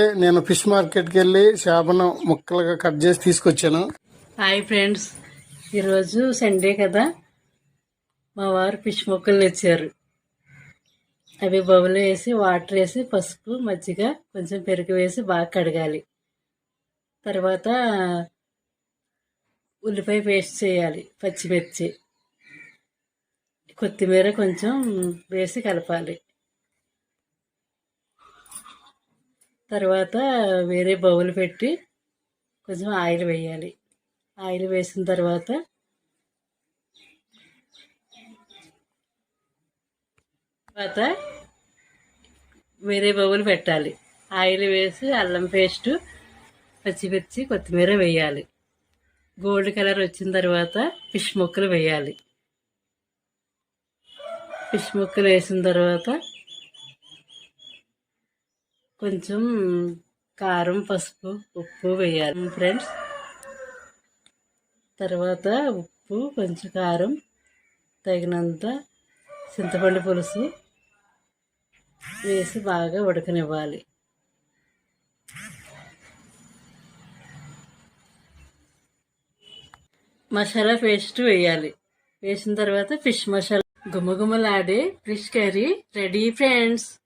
నేను ఫిష్ మార్కెట్కి వెళ్ళి చేపను ముక్కలుగా కట్ చేసి తీసుకొచ్చాను. హాయ్ ఫ్రెండ్స్ ఈరోజు సండే కదా. మా వారు ఫిష్ ముక్కలు తెచ్చారు. అవి బౌల్ వేసి వాటర్ వేసి పసుపు మజ్జిగ కొంచెం పెరుగు వేసి బాగా కడగాలి. తర్వాత ఉల్లిపాయ పేస్ట్ చేయాలి పచ్చిమిర్చి. కొత్తిమీర కొంచెం వేసి కలపాలి. తర్వాత వేరే బౌల్ పెట్టి కొంచెం ఆయిల్ వేయాలి. ఆయిల్ వేసిన తర్వాత తర్వాత వేరే బౌల్ పెట్టాలి. ఆయిల్ వేసి అల్లం పేస్ట్ పచ్చిమిర్చి కొత్తిమీర వేయాలి. గోల్డ్ కలర్ వచ్చిన తర్వాత ఫిష్ ముక్కలు వేయాలి. ఫిష్ ముక్కలు వేసిన తర్వాత కొంచెం కారం పసుపు ఉప్పు వేయాలి. ఫ్రెండ్స్ తర్వాత ఉప్పు కొంచెం కారం తగినంత చింతపండు పులుసు వేసి బాగా ఉడకనివ్వాలి. మసాలా పేస్ట్ వేయాలి. వేసిన తర్వాత ఫిష్ మసాలా. గుమగుమలాడే ఫిష్ కర్రీ రెడీ ఫ్రెండ్స్